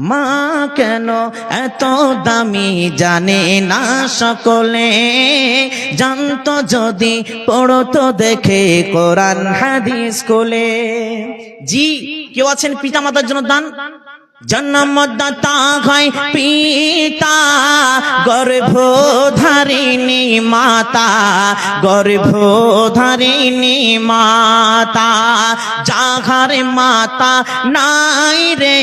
মা কেন এত দামি জানে না সকলে? জানত যদি পড়তো দেখে কোরআন হাদিস কোলে। জি, কেউ আছেন পিতা মাতার জন্য দান? জন্মদাতা হয় পিতা, গর্ভধারিণী মাতা গর্ভধারিণী মাতা। যাহার মাতা নাই রে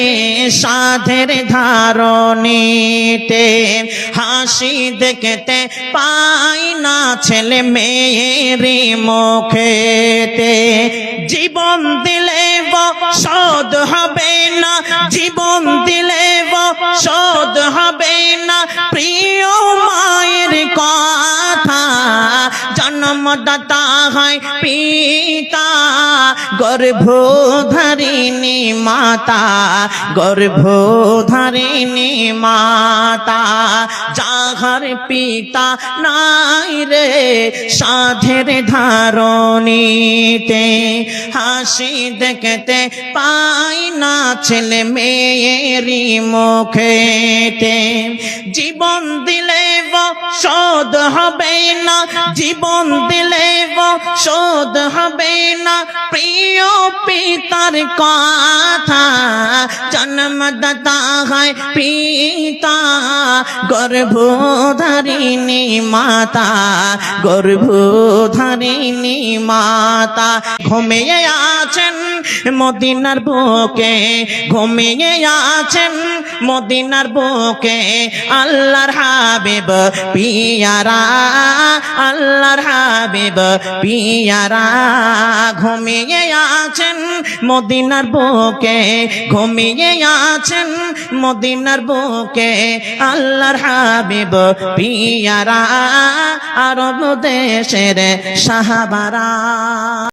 সাধের ধারণীতে, হাসি দেখতে পাই না ছেলে মেয়েরি মুখেতে। জীবন দিলে শোধ হবে না জীবন দিলে সদ হবে না প্রিয় জন্মদাতা হয় পিতা, গর্ভধারিণী মাতা গর্ভধারিণী মাতা, যাহার পিতা নাই রে সাধের ধারণীতে, হাসি দেখতে পাই না ছেলে মেয়েরি মুখেতে, জীবন দিলে শোধ হবে না, জীবন দিলে শোধ হবে না। প্রিয় পিতার কথা জন্মদাতা হয় পিতা, গর্ভধারিণী মাতা গর্ভধারিণী মাতা। ঘুমিয়ে আছেন মদিনার বুকে ঘুমিয়ে আছেন। মদিনার বুকে আল্লাহর হাবিব, পিয়ারা। আল্লাহর হাবিব, পিয়ারা। ঘুমিয়ে আছেন। মদিনার বুকে ঘুমিয়ে আছেন। মদিনার বুকে আল্লাহর হাবিব, পিয়ারা। আরব দেশের সাহাবারা।